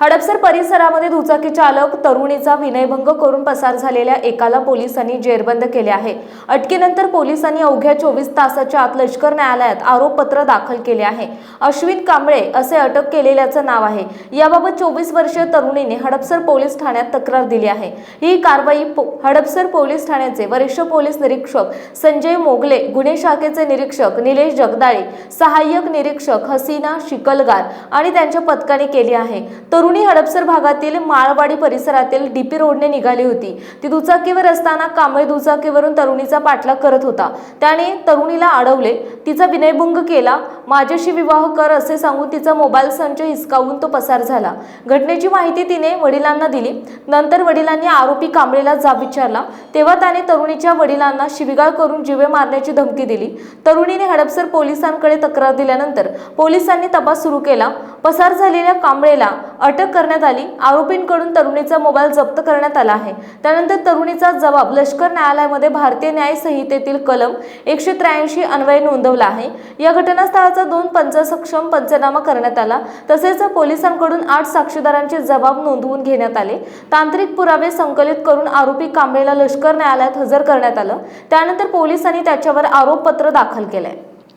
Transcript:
हडपसर परिसरामध्ये दुचाकी चालक तरुणीचा विनयभंग करून पसार झालेल्या एकाला पोलिसांनी जेरबंद केले आहे. अटकेनंतर पोलिसांनी अवघ्या चोवीस तासाच्या आत लष्कर न्यायालयात आरोपपत्र दाखल केले आहे. अश्विन कांबळे असे अटक केलेल्याचं नाव आहे. याबाबत चोवीस वर्षीय तरुणीने हडपसर पोलीस ठाण्यात तक्रार दिली आहे. ही कारवाई पो- हडपसर पोलीस ठाण्याचे वरिष्ठ पोलीस निरीक्षक संजय मोगले गुन्हे शाखेचे निरीक्षक निलेश जगदाळे सहाय्यक निरीक्षक हसीना शिकलगार आणि त्यांच्या पथकाने केली आहे. तरुणी हडपसर भागातील माळवाडी परिसरातील डीपी रोडने निघाली होती. ती दुचाकीवर असताना कांबळे दुचाकीवरून तरुणीचा पाठलाग करत होता. त्याने तरुणीला अडवले. तिचा विनयभंग केला. माझ्याशी विवाह कर असे सांगून तिचा मोबाईल संच हिसकावून तो पसार झाला. घटनेची माहिती तिने वडिलांना दिली. नंतर वडिलांनी आरोपी कांबळेला जाब विचारला. तेव्हा त्याने तरुणीच्या वडिलांना शिविगाळ करून जीवे मारण्याची धमकी दिली. तरुणीने हडपसर पोलिसांकडे तक्रार दिल्यानंतर पोलिसांनी तपास सुरू केला. पसार झालेल्या कांबळेला अटक करण्यात आली. आरोपींकडून तरुणीचा मोबाईल जप्त करण्यात आला आहे. त्यानंतर तरुणीचा जबाब लष्कर न्यायालयामध्ये भारतीय न्याय संहितेतील कलम एकशे त्र्याऐंशी अन्वये नोंदवला आहे. या घटनास्थळाचा दोन पंचसक्षम पंचनामा करण्यात आला. तसेच पोलिसांकडून आठ साक्षीदारांचे जबाब नोंदवून घेण्यात आले. तांत्रिक पुरावे संकलित करून आरोपी कांबळेला लष्कर न्यायालयात हजर करण्यात आलं. त्यानंतर पोलिसांनी त्याच्यावर आरोपपत्र दाखल केलंय.